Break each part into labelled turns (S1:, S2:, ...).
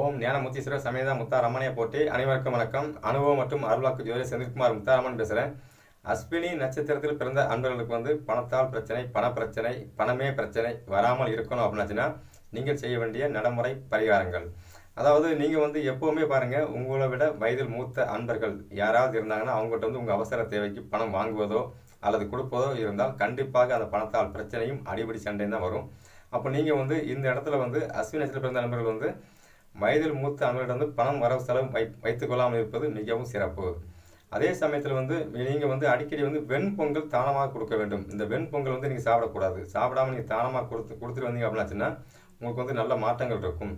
S1: ஓம் ஞானமுத்தீஸ்வர சமேதா முத்தாரம்மனையை போட்டி அனைவருக்கும் வணக்கம். அனுபவம் மற்றும் அருளாக்கு ஜோதி செந்தில்குமார் முத்தாரம்மன் பேசுகிறேன் அஸ்வினி நட்சத்திரத்தில் பிறந்த அன்பர்களுக்கு வந்து பணத்தால் பிரச்சனை பண பிரச்சனை பணமே பிரச்சனை வராமல் இருக்கணும் அப்படின்னாச்சுன்னா நீங்கள் செய்ய வேண்டிய நடைமுறை பரிகாரங்கள். அதாவது நீங்கள் வந்து எப்போவுமே பாருங்கள் உங்களை விட வயதில் மூத்த அன்பர்கள் யாராவது இருந்தாங்கன்னா அவங்ககிட்ட வந்து உங்கள் அவசர தேவைக்கு பணம் வாங்குவதோ அல்லது கொடுப்பதோ இருந்தால் கண்டிப்பாக அந்த பணத்தால் பிரச்சனையும் அடிபடி சண்டையும் தான் வரும். அப்போ நீங்கள் வந்து இந்த இடத்துல வந்து அஸ்வினி நட்சத்திரத்தில் பிறந்த நண்பர்கள் வந்து வயதில் மூத்த அன்பர்களிடம் வந்து பணம் வரவு செலவு வை வைத்துக் கொள்ளாமல் இருப்பது மிகவும் சிறப்பு. அதே சமயத்தில் வந்து நீங்கள் வந்து அடிக்கடி வந்து வெண்பொங்கல் தானமாக கொடுக்க வேண்டும். இந்த வெண்பொங்கல் வந்து நீங்கள் சாப்பிடக்கூடாது. சாப்பிடாம நீங்கள் தானமாக கொடுத்து கொடுத்துட்டு வந்தீங்க அப்படின்னாச்சுன்னா உங்களுக்கு வந்து நல்ல மாற்றங்கள் இருக்கும்.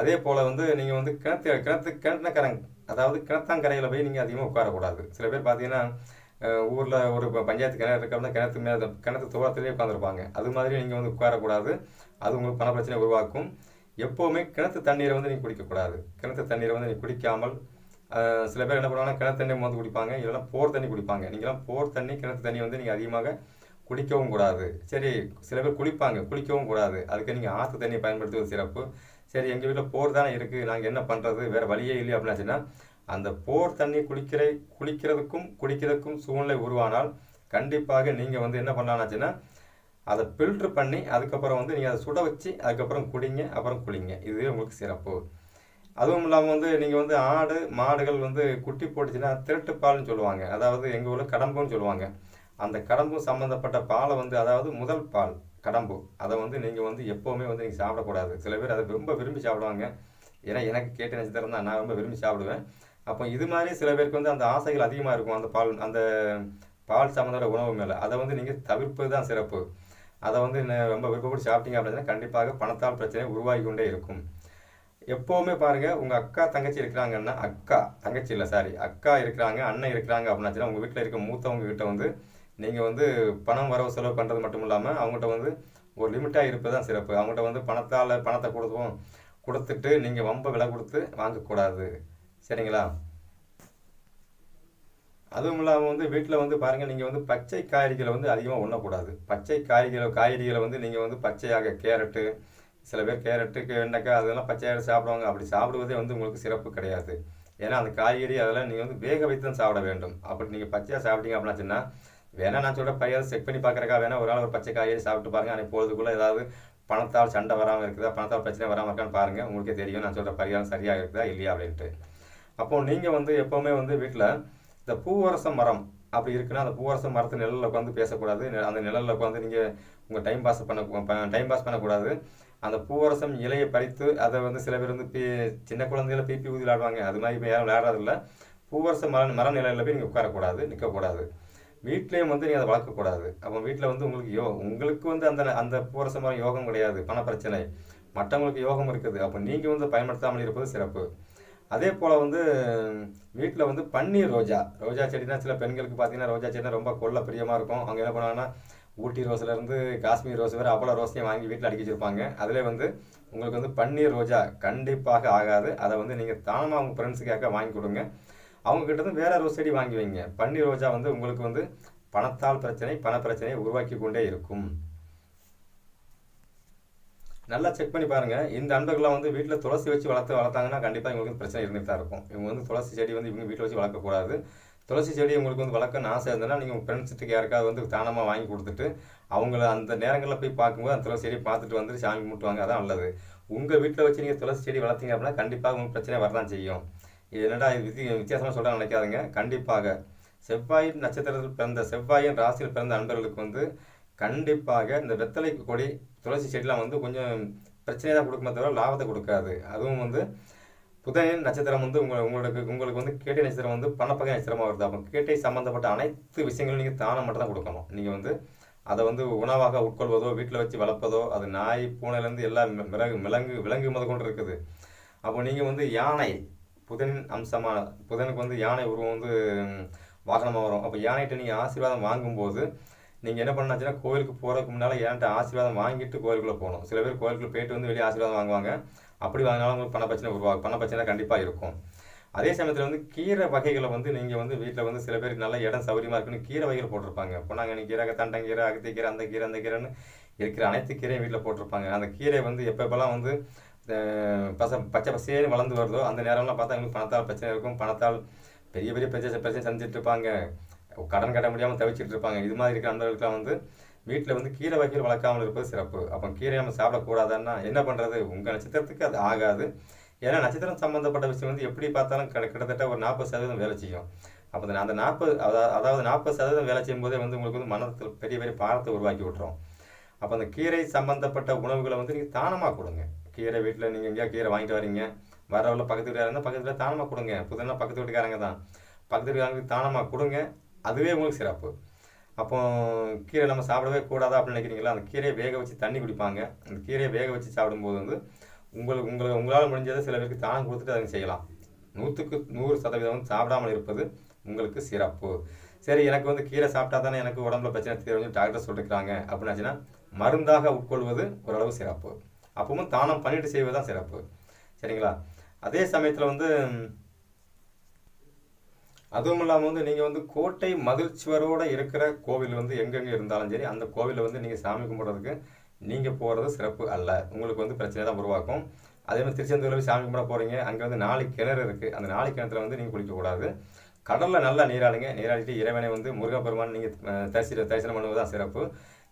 S1: அதே போல் வந்து நீங்கள் வந்து கிணத்து கிணத்து கிணத்துனக்கரங்க அதாவது கிணத்தாங்கரையில் போய் நீங்கள் அதிகமாக உட்காரக்கூடாது. சில பேர் பார்த்தீங்கன்னா ஊரில் ஒரு பஞ்சாயத்து கிணறு இருக்கிறதா கிணத்து மேலே கிணத்து தூரத்துலேயே உட்காந்துருப்பாங்க அது மாதிரி நீங்கள் வந்து உட்காரக்கூடாது. அது உங்களுக்கு பண பிரச்சனை உருவாக்கும். எப்போவுமே கிணத்து தண்ணீரை வந்து நீங்கள் குடிக்கக்கூடாது கிணத்து தண்ணீரை வந்து நீங்கள் குடிக்காமல் சில பேர் என்ன பண்ணுவாங்கன்னா கிணத்து தண்ணி வந்து குடிப்பாங்க இல்லைன்னா போர் தண்ணி குடிப்பாங்க. நீங்களாம் போர் தண்ணி கிணத்து தண்ணி வந்து நீங்கள் அதிகமாக குடிக்கவும் கூடாது. சரி சில பேர் குளிப்பாங்க குளிக்கவும் கூடாது. அதுக்கு நீங்கள் ஆற்று தண்ணியை பயன்படுத்துவது சிறப்பு. சரி எங்கள் வீட்டில் போர் தானே இருக்குது நாங்கள் என்ன பண்ணுறது வேறு வழியே இல்லை அப்படின்னாச்சுன்னா அந்த போர் தண்ணி குளிக்கிற குளிக்கிறதுக்கும் குடிக்கிறதுக்கும் சூழ்நிலை உருவானால் கண்டிப்பாக நீங்கள் வந்து என்ன பண்ணலான்னாச்சுன்னா அதை ஃபில்ட்ரு பண்ணி அதுக்கப்புறம் வந்து நீங்கள் அதை சுட வச்சு அதுக்கப்புறம் குடிங்க அப்புறம் குளிங்க. இதுவே உங்களுக்கு சிறப்பு. அதுவும் இல்லாமல் வந்து நீங்கள் வந்து ஆடு மாடுகள் வந்து குட்டி போட்டுச்சுன்னா திருட்டு பால்னு சொல்லுவாங்க. அதாவது எங்கள் ஊரில் கடம்புன்னு சொல்லுவாங்க. அந்த கடம்பு சம்மந்தப்பட்ட பாலை வந்து அதாவது முதல் பால் கடம்பு. அதை வந்து நீங்கள் வந்து எப்போவுமே வந்து நீங்கள் சாப்பிடக்கூடாது. சில பேர் அதை ரொம்ப விரும்பி சாப்பிடுவாங்க. ஏன்னா எனக்கு கேட்டு நட்சத்திரம் தான். நான் ரொம்ப விரும்பி சாப்பிடுவேன். அப்போ இது மாதிரி சில பேருக்கு வந்து அந்த ஆசைகள் அதிகமாக இருக்கும். அந்த பால் அந்த பால் சம்மந்தப்பட்ட உணவு மேலே. அதை வந்து நீங்கள் தவிர்ப்பது தான் சிறப்பு. அதை வந்து என்ன ரொம்ப விருப்பப்பட்டு சாப்பிட்டீங்க அப்படின்னா கண்டிப்பாக பணத்தால் பிரச்சனை உருவாகி கொண்டே இருக்கும். எப்போவுமே பாருங்கள் உங்கள் அக்கா தங்கச்சி இருக்கிறாங்கன்னா அக்கா தங்கச்சி இல்லை சாரி அக்கா இருக்கிறாங்க அண்ணன் இருக்கிறாங்க அப்படின்னாச்சுன்னா உங்கள் வீட்டில் இருக்க மூத்தவங்க கிட்ட வந்து நீங்கள் வந்து பணம் வரவு செலவு பண்ணுறது மட்டும் இல்லாமல் அவங்ககிட்ட வந்து ஒரு லிமிட்டாக இருப்பது தான் சிறப்பு. அவங்ககிட்ட வந்து பணத்தால் பணத்தை கொடுத்துவோம் கொடுத்துட்டு நீங்கள் வம்ப விலை கொடுத்து வாங்கக்கூடாது. சரிங்களா? அதுவும் இல்லாமல் வந்து வீட்டில் வந்து பாருங்கள் நீங்கள் வந்து பச்சை காய்கறிகளை வந்து அதிகமாக உண்ணக்கூடாது. பச்சை காய்கறிகளை காய்கறிகளை வந்து நீங்கள் வந்து பச்சையாக கேரட்டு சில பேர் கேரட்டு வெண்டைக்காய் அதெல்லாம் பச்சையாக சாப்பிடுவாங்க. அப்படி சாப்பிடுவதே வந்து உங்களுக்கு சிறப்பு கிடையாது. ஏன்னா அந்த காய்கறி அதெல்லாம் நீங்கள் வந்து வேக வைத்து தான் சாப்பிட வேண்டும். அப்படி நீங்கள் பச்சையாக சாப்பிட்டீங்க அப்படின்னாச்சுன்னா வேணா நான் சொல்கிற பையன் செக் பண்ணி பார்க்குறக்கா வேணா ஒரு நாள் ஒரு பச்சை காய்கறி சாப்பிட்டு பாருங்க. அன்றைக்கு பொழுதுக்குள்ளே ஏதாவது பணத்தால் சண்டை வராமல் இருக்குதா பணத்தால் பிரச்சனை வராமல் இருக்கான்னு பாருங்கள் உங்களுக்கே தெரியும். நான் சொல்கிற பரிகாரம் சரியாக இருக்குதா இல்லையா அப்படின்ட்டு. அப்போது நீங்கள் வந்து எப்போவுமே வந்து வீட்டில் இந்த பூவரச மரம் அப்படி இருக்குன்னா அந்த பூவரச மரத்து நிழலில் உட்காந்து பேசக்கூடாது. அந்த நிழலில் உட்காந்து நீங்கள் உங்கள் டைம் பாஸ் பண்ண டைம் பாஸ் பண்ணக்கூடாது. அந்த பூவரசம் இலையை பறித்து அதை வந்து சில பேர் வந்து பி சின்ன குழந்தைகள பீப்பி ஊதி விளையாடுவாங்க அது மாதிரி இப்போ யாரும் விளையாடுறதில்ல. பூவரச மர மர நிலையில் போய் நீங்கள் உட்காரக்கூடாது நிற்கக்கூடாது வீட்லேயும் வந்து நீங்கள் அதை வளர்க்கக்கூடாது. அப்போ வீட்டில் வந்து உங்களுக்கு யோ உங்களுக்கு வந்து அந்த அந்த பூவரச மரம் யோகம் கிடையாது பண பிரச்சனை மற்றவங்களுக்கு யோகம் இருக்குது. அப்போ நீங்கள் வந்து பயன்படுத்தாமல் இருப்பது சிறப்பு. அதே போல் வந்து வீட்டில் வந்து பன்னீர் ரோஜா. ரோஜா செடினா சில பெண்களுக்கு பார்த்தீங்கன்னா ரோஜா செடினா ரொம்ப கொள்ள பிரியமாக இருக்கும். அவங்க என்ன பண்ணுவாங்கன்னா ஊட்டி ரோஸ்லேருந்து காஷ்மீர் ரோஸ் வேறு அவ்வளோ ரோஸையும் வாங்கி வீட்டில் அடிக்க வச்சுருப்பாங்க. அதிலே வந்து உங்களுக்கு வந்து பன்னீர் ரோஜா கண்டிப்பாக ஆகாது. அதை வந்து நீங்கள் தானமாக உங்கள் ஃப்ரெண்ட்ஸுக்காக வாங்கி கொடுங்க. அவங்கக்கிட்ட இருந்து ரோஸ் செடி வாங்கி வைங்க. பன்னீர் ரோஜா வந்து உங்களுக்கு வந்து பணத்தால் பிரச்சனை பண பிரச்சனையை உருவாக்கி கொண்டே இருக்கும். நல்லா செக் பண்ணி பாருங்கள் இந்த அன்பர்கள்லாம் வந்து வீட்டில் துளசி வச்சு வளர்த்து வளர்த்தாங்கன்னா கண்டிப்பாக இவங்களுக்கு பிரச்சனை இருந்துட்டு தான் இருக்கும். இவங்க வந்து துளசி செடி வந்து இவங்க வீட்டில் வச்சு வளர்க்கக்கூடாது துளசி செடி உங்களுக்கு வந்து வளர்க்கணும்னு ஆசை இருந்ததுன்னா நீங்கள் உங்கள் ஃப்ரெண்ட்ஸுக்கு யாருக்காவது வந்து தானமாக வாங்கி கொடுத்துட்டு அவங்கள அந்த நேரங்களில் போய் பார்க்கும்போது அந்த துளசி செடியை பார்த்துட்டு வந்து சாமி கும்பிட்டுவாங்க. அதான் நல்லது. உங்கள் வீட்டில் வச்சு நீங்கள் துளசி செடி வளர்த்தீங்க அப்படின்னா கண்டிப்பாக உங்களுக்கு பிரச்சனை வரதான் செய்யும். இது என்னடா இது வித்தியாசமாக சொல்கிறாங்க நினைக்காதுங்க. கண்டிப்பாக செவ்வாய் நட்சத்திரத்தில் பிறந்த செவ்வாயின் ராசியில் பிறந்த அன்பர்களுக்கு வந்து கண்டிப்பாக இந்த வெத்தலை கொடி துளசி செடிலாம் வந்து கொஞ்சம் பிரச்சனை தான் கொடுக்குமே தவிர லாபத்தை கொடுக்காது. அதுவும் வந்து புதனின் நட்சத்திரம் வந்து உங்க உங்களுக்கு உங்களுக்கு வந்து கேட்டை நட்சத்திரம் வந்து பணப்பகை நட்சத்திரமாக வருது. அப்போ கேட்டை சம்மந்தப்பட்ட அனைத்து விஷயங்களும் நீங்கள் தானம் மட்டும் தான் கொடுக்கணும். நீங்கள் வந்து அதை வந்து உணவாக உட்கொள்வதோ வீட்டில் வச்சு வளர்ப்பதோ அது நாய் பூனையிலேருந்து எல்லா மி- மிளகு மிளங்கு விலங்கு முத கொண்டு இருக்குது. அப்போ நீங்கள் வந்து யானை புதனின் அம்சமான புதனுக்கு வந்து யானை உருவம் வந்து வாகனமாக வரும். அப்போ யானைகிட்ட நீங்கள் ஆசீர்வாதம் வாங்கும்போது நீங்கள் என்ன பண்ணாச்சுன்னா கோயிலுக்கு போகிறதுக்கு முன்னால் யான்ட்ட ஆசீர்வாதம் வாங்கிட்டு கோயிலுக்குள்ளே போகணும். சில பேர் கோயிலுக்குள்ளே போயிட்டு வந்து வெளியே ஆசீர்வாதம் வாங்குவாங்க. அப்படி வாங்கினாலும் உங்களுக்கு பண பிரச்சனை உருவாகும் பண பிரச்சனை கண்டிப்பாக இருக்கும். அதே சமயத்தில் வந்து கீரை வகைகளை வந்து நீங்கள் வந்து வீட்டில் வந்து சில பேருக்கு நல்ல இடம் சௌகரியமாக இருக்குன்னு கீரை வகைகள் போட்டிருப்பாங்க. பொன்னாங்கண்ணி கீரை தண்டங்கீரை அகத்திக்கீரை அந்த கீரை அந்த கீரைன்னு இருக்கிற அனைத்து கீரையும் வீட்டில் போட்டிருப்பாங்க. அந்த கீரை வந்து எப்பப்பெல்லாம் வந்து பச பச்சை பசேன்னு வளர்ந்து வருதோ அந்த நேரம்லாம் பார்த்தா எங்களுக்கு பணத்தால் பிரச்சனை இருக்கும். பணத்தால் பெரிய பெரிய பிரச்சனை பிரச்சனை செஞ்சுட்டு இருப்பாங்க. கடன் கட்ட முடியாமல் தவிச்சிட்டு இருப்பாங்க. இது மாதிரி இருக்கிற நண்பர்களுக்கெல்லாம் வந்து வீட்டில் வந்து கீரை வகைகள் வளர்க்காமல் இருப்பது சிறப்பு. அப்போ கீரை நம்ம சாப்பிடக்கூடாதுன்னா என்ன பண்ணுறது உங்கள் நட்சத்திரத்துக்கு அது ஆகாது. ஏன்னா நட்சத்திரம் சம்மந்தப்பட்ட விஷயம் வந்து எப்படி பார்த்தாலும் கிட்டத்தட்ட ஒரு நாற்பது சதவீதம் வேலை செய்யும். அப்போ அந்த- நாற்பது அதாவது அதாவது நாற்பது சதவீதம் வேலை செய்யும் போதே வந்து உங்களுக்கு வந்து மனத்தில் பெரிய பெரிய பாரத்தை உருவாக்கி விட்டுரும். அப்போ அந்த கீரை சம்மந்தப்பட்ட உணவுகளை வந்து நீங்கள் தானமாக கொடுங்க. கீரை வீட்டில் நீங்கள் எங்கேயா கீரை வாங்கிட்டு வரீங்க. வரவில் பக்கத்து வீட்டுக்காரங்க இருந்தால் தானமாக கொடுங்க. புதுனா பக்கத்து வீட்டுக்காரங்க தான். பக்கத்து வீட்டுக்காரங்களுக்கு தானமாக கொடுங்க. அதுவே உங்களுக்கு சிறப்பு. அப்போ கீரை நம்ம சாப்பிடவே கூடாதா அப்படின்னு நினைக்கிறீங்களா? அந்த கீரையை வேக வச்சு தண்ணி குடிப்பாங்க. அந்த கீரையை வேக வச்சு சாப்பிடும்போது வந்து உங்களுக்கு உங்களுக்கு உங்களால் முடிஞ்சதை சில பேருக்கு தானம் கொடுத்துட்டு அதை செய்யலாம். நூற்றுக்கு நூறு சதவீதம் வந்து சாப்பிடாமல் இருப்பது உங்களுக்கு சிறப்பு. சரி எனக்கு வந்து கீரை சாப்பிட்டா தானே எனக்கு உடம்புல பிரச்சனை தெரியும் டாக்டர் சொல்லிருக்கிறாங்க அப்படின்னாச்சுன்னா மருந்தாக உட்கொள்வது ஓரளவு சிறப்பு. அப்பவும் தானம் பண்ணிட்டு செய்வது தான் சிறப்பு. சரிங்களா? அதே சமயத்தில் வந்து அதுவும் இல்லாமல் வந்து நீங்கள் வந்து கோட்டை மதில் இருக்கிற கோவில் வந்து எங்கெங்கே இருந்தாலும் சரி அந்த கோவிலில் வந்து நீங்கள் சாமி கும்பிட்றதுக்கு நீங்கள் போகிறது சிறப்பு அல்ல. உங்களுக்கு வந்து பிரச்சனை தான் உருவாக்கும். அதே மாதிரி திருச்செந்தூரில் போய் சாமி கும்பிட போகிறீங்க அங்கே வந்து நாலு கிணறு இருக்குது அந்த நாலு கிணத்துல வந்து நீங்கள் குளிக்கக்கூடாது கடலில் நல்லா நீராடுங்க. நீராடிட்டு இறைவனை வந்து முருகப்பெருமான் நீங்கள் தரிசி தரிசனம் பண்ணுவது தான் சிறப்பு.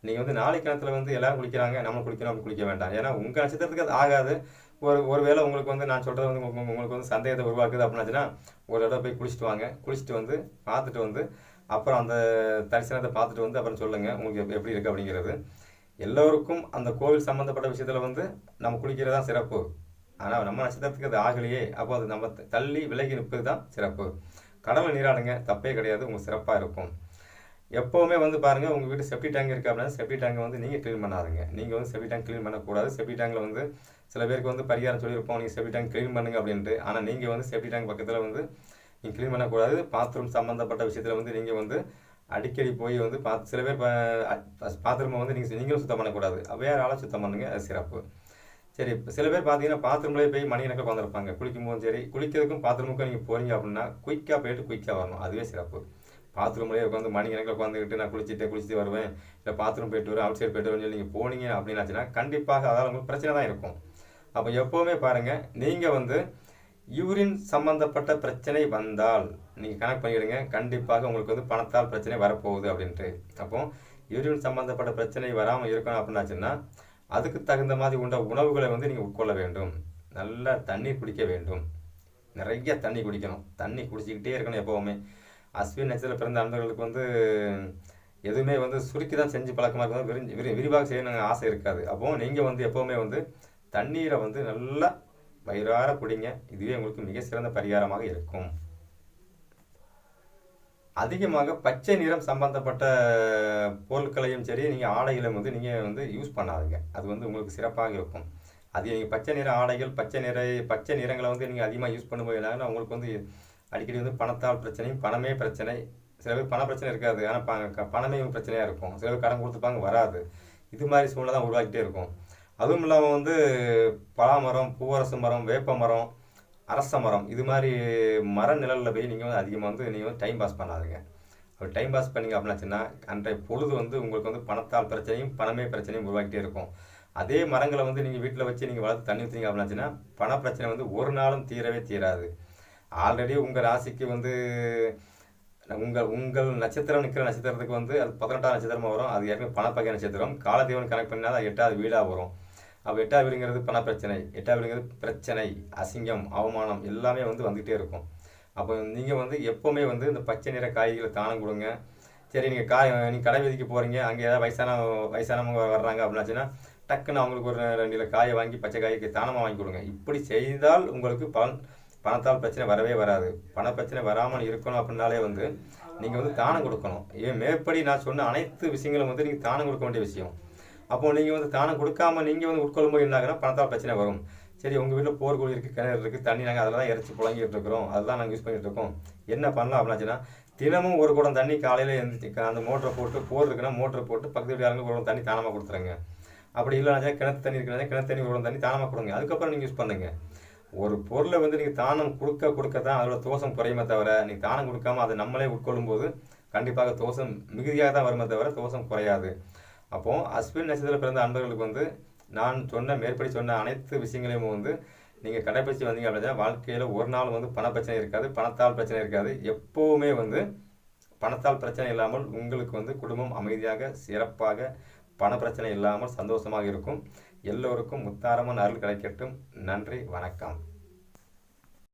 S1: நீங்கள் வந்து நாளைக்கு கிணத்துல வந்து எல்லாரும் குளிக்கிறாங்க நம்ம குளிக்கணும் அப்படி குளிக்க வேண்டாம். ஏன்னா உங்கள் நட்சத்திரத்துக்கு அது ஆகாது. ஒரு ஒருவேளை உங்களுக்கு வந்து நான் சொல்கிறது வந்து உங்களுக்கு வந்து சந்தேகத்தை உருவாக்குது அப்படின்னாச்சுன்னா ஒரு தடவை போய் குளிச்சுட்டு வாங்க. குளிச்சுட்டு வந்து பார்த்துட்டு வந்து அப்புறம் அந்த தரிசனத்தை பார்த்துட்டு வந்து அப்புறம் சொல்லுங்கள் உங்களுக்கு எப்படி இருக்குது அப்படிங்கிறது. எல்லோருக்கும் அந்த கோவில் சம்மந்தப்பட்ட விஷயத்தில் வந்து நம்ம குளிக்கிறது தான் சிறப்பு. ஆனால் நம்ம நட்சத்திரத்துக்கு அது ஆகலையே. அப்போ அது நம்ம தள்ளி விலகி நிற்பது தான் சிறப்பு. கடவுள் நீராடுங்க தப்பே கிடையாது உங்களுக்கு சிறப்பாக இருக்கும். எப்போவுமே வந்து பாருங்கள் உங்கள் வீட்டு செப்டி டேங்க் இருக்குது அப்படின்னா செப்டி டேங்கை வந்து நீங்கள் க்ளீன் பண்ணாதுங்க. நீங்கள் வந்து செப்டி டேங்க் க்ளீன் பண்ணக்கூடாது. செப்டி டேங்கில் வந்து சில பேருக்கு வந்து பரிகாரம் சொல்லியிருப்போம் நீங்கள் செப்டி டேங்க் க்ளீன் பண்ணுங்க அப்படின்ட்டு. ஆனால் நீங்கள் வந்து செப்டி டேங்க் பக்கத்தில் வந்து நீங்கள் க்ளீன் பண்ணக்கூடாது. பாத்ரூம் சம்மந்தப்பட்ட விஷயத்தில் வந்து நீங்கள் வந்து அடிக்கடி போய் வந்து பாத் சில பேர் பாத்ரூமை வந்து நீங்கள் நீங்களும் சுத்தம் பண்ணக்கூடாது. வேறு ஆளாக சுத்தம் பண்ணுங்க அது சிறப்பு. சரி இப்போ சில பேர் பார்த்தீங்கன்னா பாத்ரூம்லேயே போய் மணிக்கணக்கில் உட்காந்துருப்பாங்க குளிக்கும் போதும் சரி குளிக்கிறதுக்கும் பாத்ரூமுக்கும் நீங்கள் போகிறீங்க அப்படின்னா குயிக்காக போயிட்டு குயிக்காக வரணும். அதுவே சிறப்பு. பாத்ரூம்லேயே உட்காந்து மணிக்கணக்கில் உட்காந்துக்கிட்டு நான் குளிச்சுட்டு குளிச்சுட்டு வருவேன். இல்லை பாத்ரூம் போயிட்டு வருவேன் அவுட் சைடு போயிட்டு வருவேன் சொல்லி நீங்கள் போனீங்க அப்படின்னாச்சுன்னா கண்டிப்பாக அதால் உங்களுக்கு பிரச்சனை தான் இருக்கும். அப்போ எப்போவுமே பாருங்கள் நீங்கள் வந்து யூரின் சம்மந்தப்பட்ட பிரச்சனை வந்தால் நீங்கள் கனெக்ட் பண்ணிடுங்க கண்டிப்பாக உங்களுக்கு வந்து பணத்தால் பிரச்சனை வரப்போகுது அப்படின்ட்டு. அப்போ யூரின் சம்மந்தப்பட்ட பிரச்சனை வராமல் இருக்கணும் அப்படின்னாச்சுன்னா அதுக்கு தகுந்த மாதிரி உண்ட உணவுகளை வந்து நீங்கள் உட்கொள்ள வேண்டும். நல்லா தண்ணீர் குடிக்க வேண்டும். நிறைய தண்ணி குடிக்கணும். தண்ணி குடிச்சிக்கிட்டே இருக்கணும் எப்போவுமே. அஸ்வின் நட்சத்திர பிறந்த அன்பர்களுக்கு வந்து எதுவுமே வந்து சுருக்கி தான் செஞ்சு பழக்கமாக இருக்கும் விரிஞ்சு விரி விரிவாக செய்யணுங்க ஆசை இருக்காது. அப்போ நீங்கள் வந்து எப்போவுமே வந்து தண்ணீரை வந்து நல்லா வயிறார குடிங்க. இதுவே உங்களுக்கு மிக சிறந்த பரிகாரமாக இருக்கும். அதிகமாக பச்சை நிறம் சம்பந்தப்பட்ட பொருட்களையும் சரி நீங்கள் ஆடைகளையும் வந்து நீங்கள் வந்து யூஸ் பண்ணாதீங்க. அது வந்து உங்களுக்கு சிறப்பாக இருக்கும். அது நீங்கள் பச்சை நிற ஆடைகள் பச்சை நிற பச்சை நிறங்களை வந்து நீங்கள் அதிகமாக யூஸ் பண்ணும்போது உங்களுக்கு வந்து அடிக்கடி வந்து பணத்தால் பிரச்சனையும் பணமே பிரச்சனை. சில பேர் பண பிரச்சனை இருக்காது. ஆனால் ப பணமே பிரச்சனையாக இருக்கும். சில பேர் கடன் கொடுத்துப்பாங்க வராது. இது மாதிரி சூழ்நிலை தான் உருவாக்கிட்டே இருக்கும். அதுவும் இல்லாமல் வந்து பலாமரம் பூவரசு மரம் வேப்ப மரம் அரச மரம் இது மாதிரி மர நிழலில் போய் நீங்கள் வந்து அதிகமாக வந்து நீங்கள் வந்து டைம் பாஸ் பண்ணாதீங்க. அப்படி டைம் பாஸ் பண்ணீங்க அப்படின்னாச்சுன்னா அன்றைய பொழுது வந்து உங்களுக்கு வந்து பணத்தால் பிரச்சனையும் பணமே பிரச்சனையும் உருவாக்கிட்டே இருக்கும். அதே மரங்களை வந்து நீங்கள் வீட்டில் வச்சு நீங்கள் வளர்த்து தண்ணி ஊற்றிங்க அப்படின்னாச்சுன்னா பண பிரச்சனை வந்து ஒரு நாளும் தீரவே தீராது. ஆல்ரெடி உங்கள் ராசிக்கு வந்து உங்கள் உங்கள் நட்சத்திரம் நிற்கிற நட்சத்திரத்துக்கு வந்து அது பதினெட்டாம் நட்சத்திரமாக வரும். அது ஏற்கனவே பணப்பகை நட்சத்திரம். காலத்தீவன் கனெக்ட் பண்ணால் அது எட்டாவது வீடாக வரும். அப்போ எட்டாவது வீடுங்கிறது பண பிரச்சனை எட்டாவது வீடுங்கிறது பிரச்சனை அசிங்கம் அவமானம் எல்லாமே வந்து வந்துகிட்டே இருக்கும். அப்போ நீங்கள் வந்து எப்போவுமே வந்து இந்த பச்சை நிற காய்களை தானம் கொடுங்க. சரி நீங்கள் காய் நீங்கள் கடை வீதிக்கு போகிறீங்க அங்கே ஏதாவது வயசான வயசானவங்க வர்றாங்க அப்படின்னாச்சுன்னா டக்குன்னு அவங்களுக்கு ஒரு ரெண்டு காயை வாங்கி பச்சை காய்க்கு தானமாக வாங்கி கொடுங்க. இப்படி செய்தால் உங்களுக்கு பலன் பணத்தால் பிரச்சனை வரவே வராது. பண பிரச்சனை வராமல் இருக்கணும் அப்படின்னாலே வந்து நீங்கள் வந்து தானம் கொடுக்கணும். ஏன் மேற்படி நான் சொன்ன அனைத்து விஷயங்களும் வந்து நீங்கள் தானம் கொடுக்க வேண்டிய விஷயம். அப்போ நீங்கள் வந்து தானம் கொடுக்காம நீங்கள் வந்து உட்கொள்ளும்போது போது ஆகுனா பணத்தால் பிரச்சனை வரும். சரி உங்கள் வீட்டில் போர்க்குழி இருக்குது கிணறு இருக்குது தண்ணி நாங்கள் அதில் தான் இறச்சி புழங்கிட்டு இருக்கிறோம். அதெல்லாம் நாங்கள் யூஸ் பண்ணிகிட்டு இருக்கோம். என்ன பண்ணலாம் அப்படின்னாச்சுன்னா தினமும் ஒரு குடம் தண்ணி காலையில் எழுந்திரிச்சு அந்த மோட்டரை போட்டு போர் இருக்குன்னா மோட்டரை போட்டு பக்கத்து வீட்டுக்காரங்க ஒரு குடம் தண்ணி தானமாக கொடுத்துருங்க. அப்படி இல்லைனா கிணத்து தண்ணி இருக்குன்னா கிணத்து தண்ணி ஒரு குடம் தண்ணி தானமாக கொடுங்க. அதுக்கப்புறம் நீங்கள் யூஸ் பண்ணுங்கள் ஒரு பொருளை வந்து நீங்கள் தானம் கொடுக்க கொடுக்க தான் அதோட தோஷம் குறையுமே தவிர நீங்கள் தானம் கொடுக்காம அதை நம்மளே உட்கொள்ளும் போது கண்டிப்பாக தோஷம் மிகுதியாக தான் வருமே தவிர தோஷம் குறையாது. அப்போது அஸ்வின் நட்சத்திரத்தில் பிறந்த அன்பர்களுக்கு வந்து நான் சொன்ன மேற்படி சொன்ன அனைத்து விஷயங்களையும் வந்து நீங்கள் கடைபிடிச்சு வந்தீங்க அப்படின்னா வாழ்க்கையில் ஒரு நாள் வந்து பண பிரச்சனை இருக்காது பணத்தால் பிரச்சனை இருக்காது. எப்போவுமே வந்து பணத்தால் பிரச்சனை இல்லாமல் உங்களுக்கு வந்து குடும்பம் அமைதியாக சிறப்பாக பண பிரச்சனை இல்லாமல் சந்தோஷமாக இருக்கும். எல்லோருக்கும் முத்தாரமான அருள் கிடைக்கட்டும். நன்றி வணக்கம்.